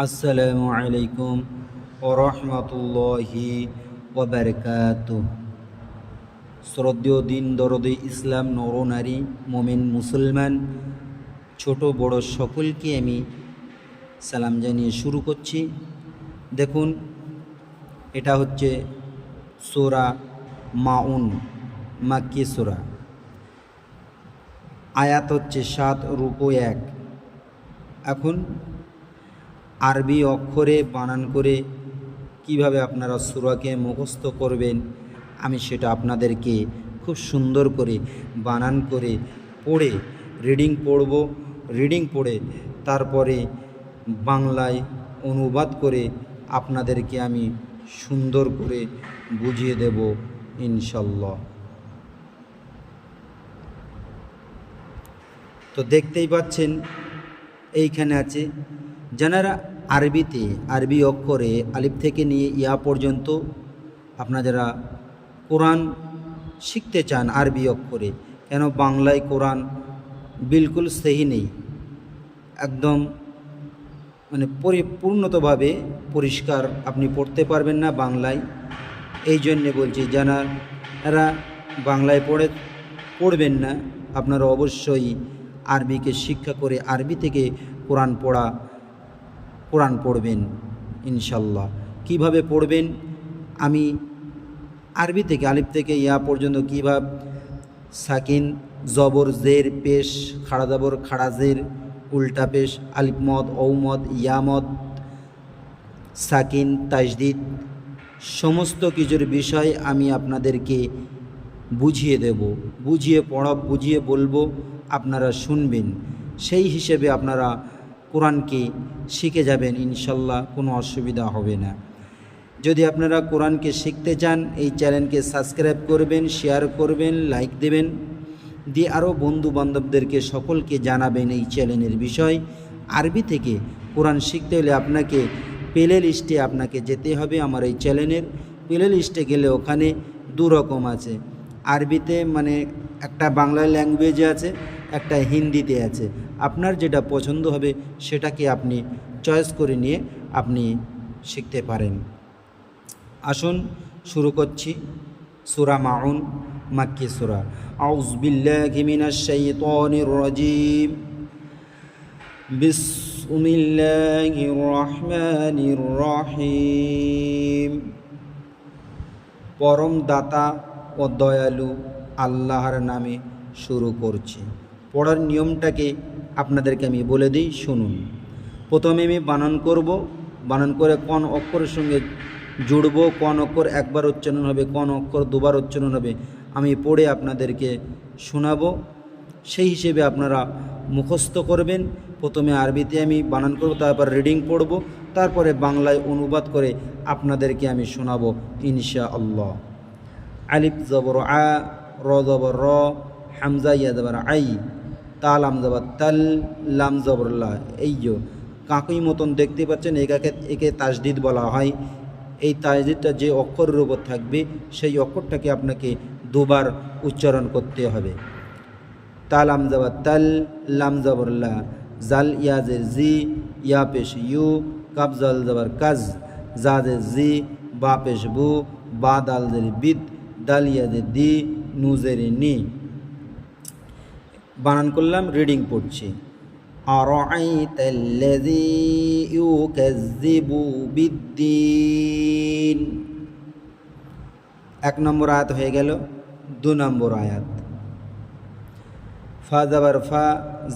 আসসালামু আলাইকুম ওরহমতুল্লাহি ওবরকাত। শ্রদ্ধেয় দিন দরদে ইসলাম নরনারী মোমেন মুসলমান, ছোট বড় সকলকে আমি সালাম জানিয়ে শুরু করছি। দেখুন, এটা হচ্ছে সোরা মাউন, মাক্কি সোরা। আয়াত হচ্ছে সাত রূপো এক। এখন আরবি অক্ষরে বানান করে কীভাবে আপনারা সুরাকে মুখস্থ করবেন, আমি সেটা আপনাদেরকে খুব সুন্দর করে বানান করে পড়ে রিডিং পড়ব রিডিং পড়ে তারপরে বাংলায় অনুবাদ করে আপনাদেরকে আমি সুন্দর করে বুঝিয়ে দেব ইনশাল্লাহ। তো দেখতেই পাচ্ছেন, এইখানে আছে যারা আরবিতে আরবি অক্ষরে আলিফ থেকে নিয়ে ইয়া পর্যন্ত আপনারা যারা কোরআন শিখতে চান আরবি অক্ষরে, কেন বাংলায় কোরআন বিলকুল সেহি নেই। একদম মানে পরিপূর্ণতভাবে পরিষ্কার আপনি পড়তে পারবেন না বাংলায়। এই জন্যে বলছি যারা বাংলায় পড়ে, পড়বেন না। আপনারা অবশ্যই আরবিকে শিক্ষা করে আরবি থেকে কোরআন পড়া কোরআন পড়বেন, ইনশাল্লাহ। কীভাবে পড়বেন? আমি আরবি থেকে, আলিফ থেকে, ইয়া পর্যন্ত কীভাবে? সাকিন, জবর, জের, পেশ, খাড়া জবর, খাড়া জের, উল্টা পেশ, আলিফ মদ ঔমদ ইয়ামদ সাকিন, তাজদিদ, সমস্ত কিছুর বিষয় আমি আপনাদেরকে বুঝিয়ে দেব। বুঝিয়ে পড়া, বুঝিয়ে বলব, আপনারা শুনবেন। সেই হিসেবে আপনারা কোরআনকে শিখে যাবেন, ইনশাল্লাহ কোনো অসুবিধা হবে না। যদি আপনারা কোরআনকে শিখতে চান, এই চ্যানেলকে সাবস্ক্রাইব করবেন, শেয়ার করবেন, লাইক দেবেন। দিয়ে আরও বন্ধু বান্ধবদেরকে সকলকে জানাবেন এই চ্যানেলের বিষয়। আরবি থেকে কোরআন শিখতে হলে আপনাকে প্লে লিস্টে আপনাকে যেতে হবে আমার এই চ্যানেলের। প্লে লিস্টে গেলে ওখানে দু রকম আছে। আরবিতে মানে একটা বাংলা ল্যাঙ্গুয়েজে আছে, একটা হিন্দিতে আছে। আপনার যেটা পছন্দ হবে সেটাকে আপনি চয়েস করে নিয়ে আপনি শিখতে পারেন। আসুন, শুরু করছি। সুরা মাউন, মাক্কি সুরা। আউজ বিল্লাহি মিনাশ শাইতানির রাজিম। বিসমিল্লাহির রহমানির রহিম। পরম দাতা ও দয়ালু আল্লাহর নামে শুরু করছি। পড়ার নিয়মটাকে আপনাদেরকে আমি বলে দিই, শুনুন। প্রথমে আমি বানান করব। বানান করে কোন অক্ষরের সঙ্গে জুড়ব, কোন অক্ষর একবার উচ্চারণ হবে, কোন অক্ষর দুবার উচ্চারণ হবে, আমি পড়ে আপনাদেরকে শোনাবো। সেই হিসেবে আপনারা মুখস্থ করবেন। প্রথমে আরবিতে আমি বানান করব, তারপর রিডিং পড়ব, তারপরে বাংলায় অনুবাদ করে আপনাদেরকে আমি শোনাবো ইনশা আল্লাহ আলিফ জবর আ, র জবর র, হামজা, ইয়া জবর আই। তালাম জবর তাল লাম জবর লা এই কাকুই মতন দেখতে পাচ্ছেন এটাকে একে তাজদিদ বলা হয়। এই তাজদিদটা যে অক্ষরের উপর থাকবে, সেই অক্ষরটাকে আপনাকে দুবার উচ্চারণ করতে হবে। তালাম জবর তাল লাম জবর জাল ইয়াজে জি, ইয়া পেশ ইউ কাব জাল জবর কাজ। জাজে জি, বা পেশ বু, বা দাল জের বিদ, দাল ইয়াজে দি নুজের নি। বানান করলাম রিডিং পড়ছি أرأيت الذي يكذب بالدين এক নম্বর আয়াত হয়ে গেল দু নম্বর আয়াত ফা জাবার ফা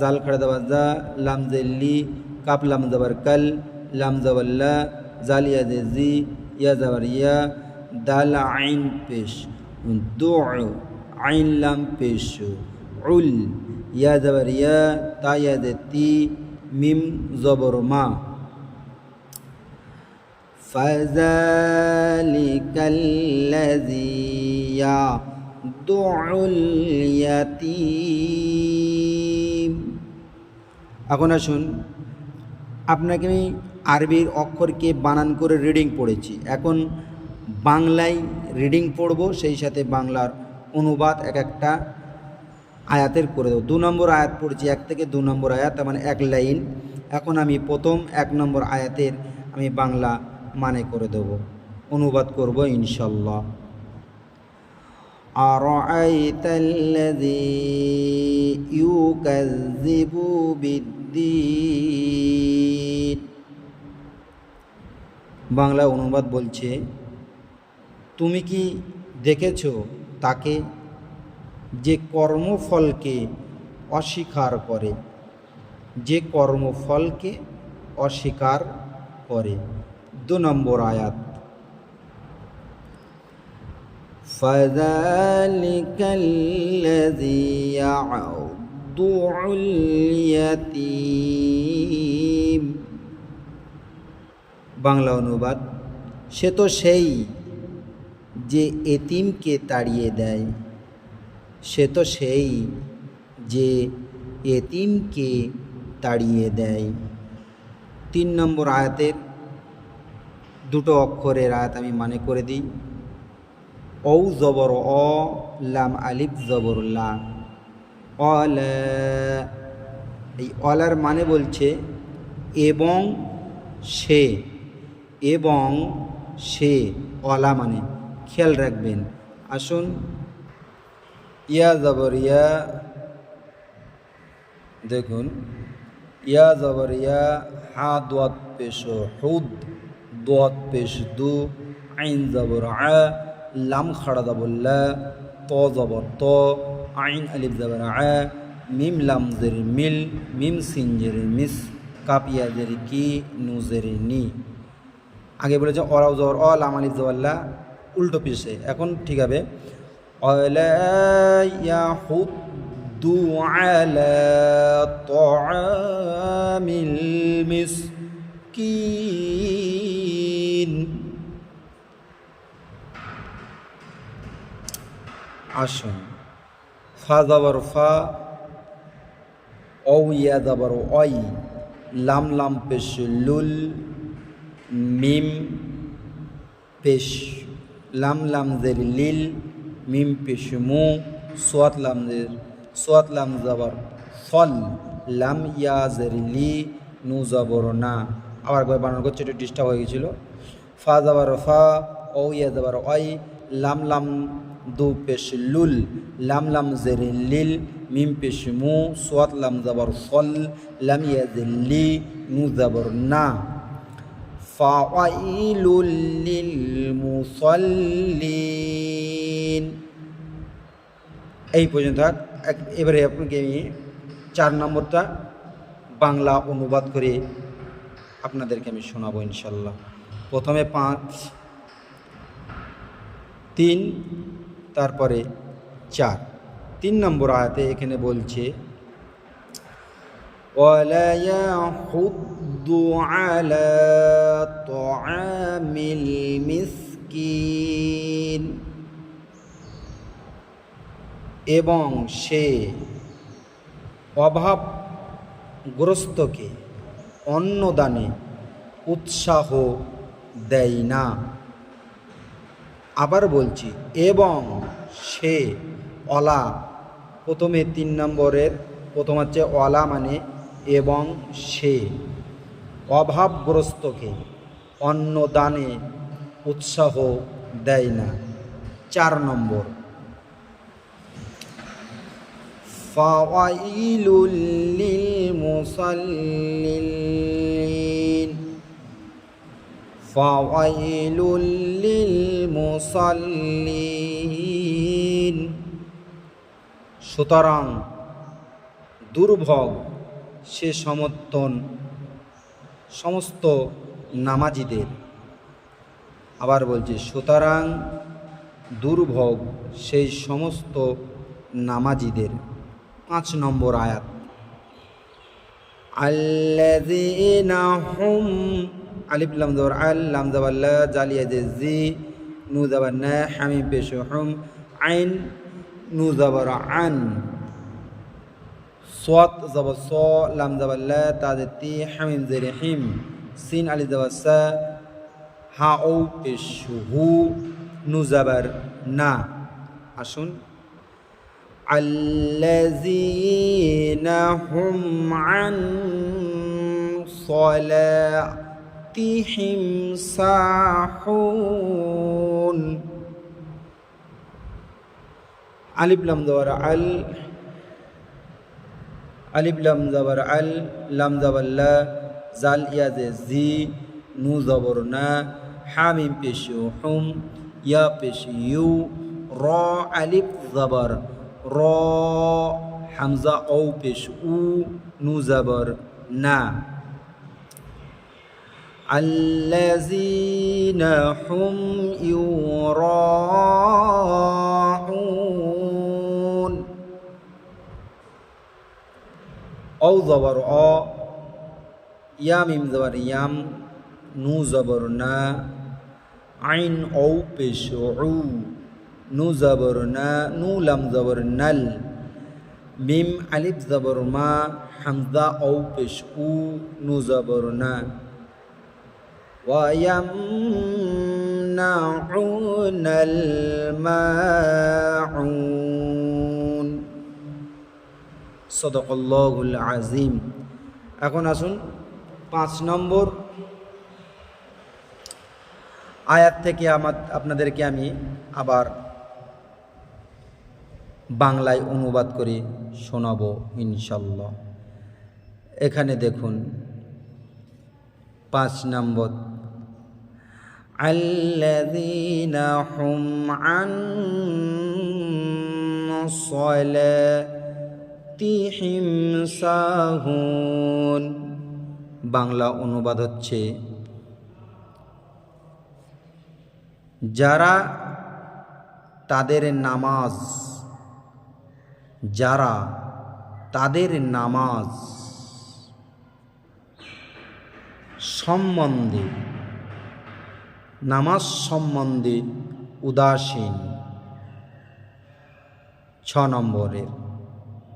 জাল খড়া দাবার জা লাম জেল্লি কাপ লাম জাবার কাল লাম জাবাল্লা জাল ইয়া জে জি ইয়া জাবার ইয়া দাল আইন পেশ দু আইন লাম পেশ উল ইয়া জাবার ইয়া তা ইয়া জে তি মিম জবর মা فذلك الذي يدع اليتيم এখন আসুন আপনাকে আমি আরবির অক্ষরকে বানান করে রিডিং পড়েছি এখন বাংলায় রিডিং পড়ব সেই সাথে বাংলার অনুবাদ এক একটা আয়াতের করে দেবো দু নম্বর আয়াত পড়ছি এক থেকে দু নম্বর আয়াত তার মানে এক লাইন এখন আমি প্রথম এক নম্বর আয়াতের আমি বাংলা মানে করে দেব অনুবাদ করব ইনশাল্লাহ أرأيت الذي يكذب بالدين বাংলা অনুবাদ বলছে তুমি কি দেখেছো তাকে যে কর্মফলকে অস্বীকার করে যে কর্মফলকে অস্বীকার করে দু নম্বর আয়াত فذلك الذي يعض اليتيم বাংলা অনুবাদ সে তো সেই যে এতিমকে তাড়িয়ে দেয় সে তো সেই যে এতিমকে তাড়িয়ে দেয়। তিন নম্বর আয়াতের দুটো অক্ষরের আয়াত আমি মানে করে দিই। ঔ জবর, অ, লাম, আলিফ, জবর, লা। অল, এই অলার মানে বলছে এবং সে এবং সে, অলা মানে। খেয়াল রাখবেন, আসুন ইয়া জবর ইয়া, দেখুন, ইয়া জবর ইয়া, হা দোয়াত পেশ হুদ, দোয়াত পেশ দু, আইন জবর আ, লাম খাড়া জবর লা, ত জবর ত, আইন আলিফ জবর আ, মিম লাম জের মিল, মিম সিন জের মিস কাপিয়া জের কি, নু জের নি। আগে বলেছে অরাও জবর অ, লাম আলিফ জবর লা, উল্টো পিছে এখন ঠিক হবে অলা ইয়াহুদ على طعام المسكين আসুন ফা দাবার ফা ও ইয়া দাবার অই লাম লাম পেশ লুল মিম পেশ লাম লাম জের লিল মিম পেশ মু, সোয়াত লাম জের সোয়াত লাম জাবর, ফল লাম ইয়া জেরিলি নু জবর না। আবার একবার বানান করছে, একটু ডিস্টার্ব হয়ে গেছিল। ফা জাবার ফা, ও ইয়া জাবার ওয়াই, লাম লাম দু পেশ লুল, লাম লাম জেরি লিল, মিম পেশ মু, সোয়াত লাম জাবর ফল লাম ইয়া জেল্লি নু জাবর না। ফাওয়াইলুল লিল মুসাল্লিন এই পর্যন্ত থাক এক- এবারে আপনাকে আমি চার নম্বরটা বাংলা অনুবাদ করে আপনাদেরকে আমি শোনাবো ইনশাল্লাহ প্রথমে পাঁচ তিন তারপরে চার তিন নম্বর আয়াতে এখানে বলছে ولا يحض على طعام المسكين এবং সে অভাবগ্রস্তকে অন্নদানে উৎসাহ দেয় না। আবার বলছি, এবং সে অলা, প্রথমে তিন নম্বরের, প্রথম হচ্ছে অলা মানে এবং সে অভাবগ্রস্তকে অন্নদানে উৎসাহ দেয় না। চার নম্বর فويل للمصلين فويل للمصلين সুতরাং দুর্ভোগ সে সমর্থন সমস্ত নামাজিদের আবার বলছে সুতরাং দুর্ভোগ সেই সমস্ত নামাজিদের পাঁচ নম্বর আয়াত। আল্লাযীনা হুম, আলিফ লাম জবর আল লাম জবর জালিয়া জে জি, নু জবর না, হামিম পেশ, হুম, আইন, নু জবর আন। সোয়াত জবর স, লাম জবর লা জে তি, হামিম জের হিম। সিন, আলি জবর হা ও পেশ, হু, নু জবর না। আসুন। الذين هم عن صلاتهم ساحون আলিফ লাম জবর আল আলিফ লাম জবর আল লাম জবর লা জাল ইয়াজে জি নু জবর না হামিম পেশ হুম ইয়া পেশ ইউ র আলিফ জবর را حمزه او پیش او نو زبر نه. الذين هم يراعون او زبر آ یا میم زبر یم نو زبر نه. عین او پیش او. نو زبر نا نو لم زبر نل মিম আলিফ জবর মা হামজা ও পেশ উ নু জবর না ويمنعون الماعون صدق الله العظيم এখন আসুন পাঁচ নম্বর আয়াত থেকে আমার আপনাদেরকে আমি আবার বাংলায় অনুবাদ করে শোনাব ইনশাল্লাহ এখানে দেখুন পাঁচ নম্বর الذين هم عن صلاتهم ساهون বাংলা অনুবাদ হচ্ছে যারা তাদের নামাজ যারা তাদের নামাজ সম্বন্ধে নামাজ সম্বন্ধে উদাসীন ছ নম্বরের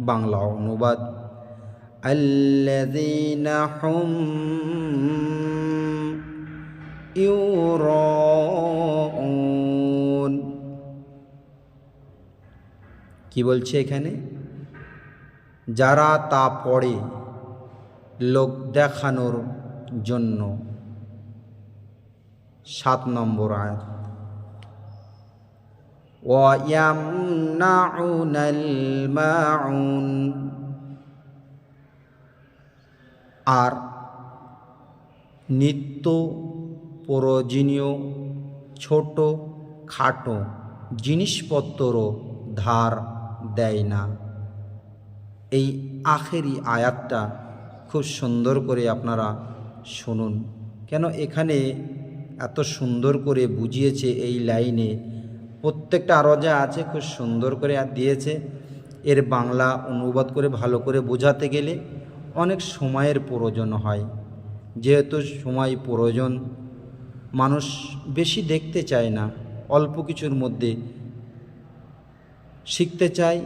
বাংলা অনুবাদ الذين هم يراءون কি বলছে এখানে যারা তা পড়ে লোক দেখানোর জন্য সাত নম্বর আয়াত ويمنعون الماعون আর নিত্য প্রয়োজনীয় ছোট খাটো জিনিসপত্র ধার দেয় না। এই আখেরি আয়াতটা খুব সুন্দর করে আপনারা শুনুন। কেন এখানে এত সুন্দর করে বুঝিয়েছে এই লাইনে? প্রত্যেকটা যা আছে, খুব সুন্দর করে দিয়েছে। এর বাংলা অনুবাদ করে ভালো করে বোঝাতে গেলে অনেক সময়ের প্রয়োজন হয়। যেহেতু সময় প্রয়োজন, মানুষ বেশি দেখতে চায় না। অল্প কিছুর মধ্যে শিখতে চাই,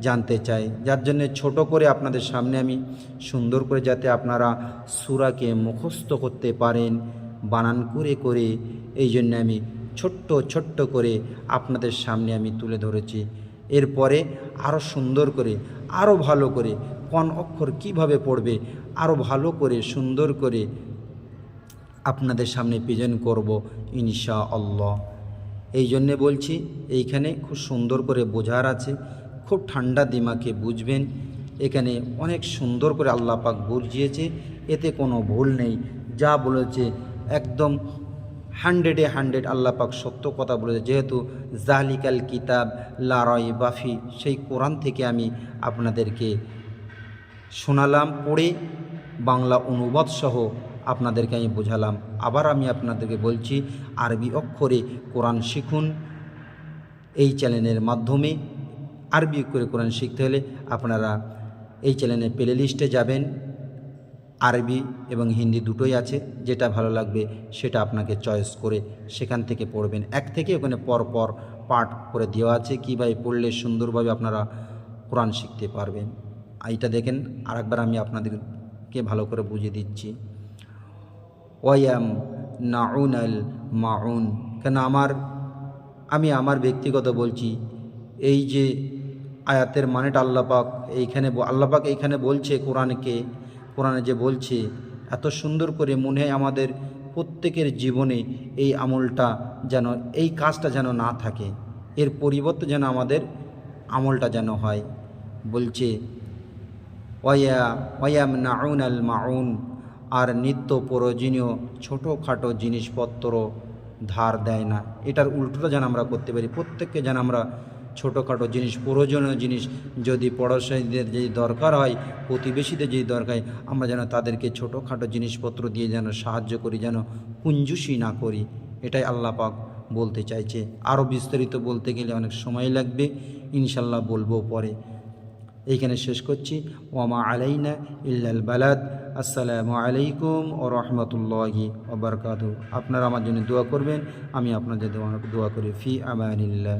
জানতে চাই। যার জন্য ছোট করে আপনাদের সামনে আমি সুন্দর করে যাতে আপনারা সুরাকে মুখস্থ করতে পারেন, বানান করে করে, এই জন্য আমি ছোট্ট ছোট্ট করে আপনাদের সামনে আমি তুলে ধরেছি। এরপরে আরও সুন্দর করে আরও ভালো করে, কোন অক্ষর কীভাবে পড়বে আরও ভালো করে, সুন্দর করে আপনাদের সামনে প্রেজেন্ট করব ইনশা আল্লাহ এই জন্যে বলছি, এইখানে খুব সুন্দর করে বোঝার আছে। খুব ঠান্ডা দিমাকে বুঝবেন। এখানে অনেক সুন্দর করে আল্লাহ পাক বুঝিয়েছে। এতে কোনো ভুল নেই। যা বলেছে একদম হান্ড্রেডে হান্ড্রেড আল্লাহ পাক সত্য কথা বলেছে। যেহেতু জালিকাল কিতাব লারয় বাফি সেই কোরআন থেকে আমি আপনাদেরকে শোনালাম, পড়ে বাংলা অনুবাদ সহ আপনাদেরকে আমি বোঝালাম। আবার আমি আপনাদেরকে বলছি, আরবি অক্ষরে কোরআন শিখুন। এই চ্যানেলের মাধ্যমে আরবি অক্ষরে কোরআন শিখতে হলে আপনারা এই চ্যানেলের প্লে লিস্টে যাবেন। আরবি এবং হিন্দি দুটোই আছে, যেটা ভালো লাগবে সেটা আপনাকে চয়েস করে সেখান থেকে পড়বেন। এক থেকে ওখানে পর পর পাঠ করে দেওয়া আছে, কীভাবে পড়লে সুন্দরভাবে আপনারা কোরআন শিখতে পারবেন। এইটা দেখেন, আরেকবার আমি আপনাদেরকে ভালো করে বুঝিয়ে দিচ্ছি। ওয়াম নাউন আল মাউন। কেন আমার? আমি আমার ব্যক্তিগত বলছি, এই যে আয়াতের মানেটা আল্লাপাক এইখানে আল্লাপাক এইখানে বলছে কোরআনকে, কোরআনে যে বলছে, এত সুন্দর করে মনে হয় আমাদের প্রত্যেকের জীবনে এই আমলটা যেন, এই কাজটা যেন না থাকে। এর পরিবর্তে যেন আমাদের আমলটা যেন হয়। বলছে, ওয়া ওয়াম নাউন আল মাউন। আর নিত্য প্রয়োজনীয় ছোটোখাটো জিনিসপত্র ধার দেয় না। এটার উল্টোটা যেন আমরা করতে পারি। প্রত্যেককে যেন আমরা ছোটোখাটো জিনিস, প্রয়োজনীয় জিনিস যদি পড়াশোনাদের যদি দরকার হয়, প্রতিবেশীদের যদি দরকার হয়, আমরা যেন তাদেরকে ছোটোখাটো জিনিসপত্র দিয়ে যেন সাহায্য করি, যেন কুঞ্জুসি না করি। এটাই আল্লাহ পাক বলতে চাইছে। আরও বিস্তারিত বলতে গেলে অনেক সময় লাগবে। ইনশাল্লাহ বলব পরে। এইখানে শেষ করছি। ওয়ামা আলাইনা ইল্লাল বালাদ। আসসালামু আলাইকুম ও রহমতুল্লাহি ওবরকাত আপনারা আমার জন্য দোয়া করবেন, আমি আপনাদের দোয়া করি। ফি আমানিল্লাহ।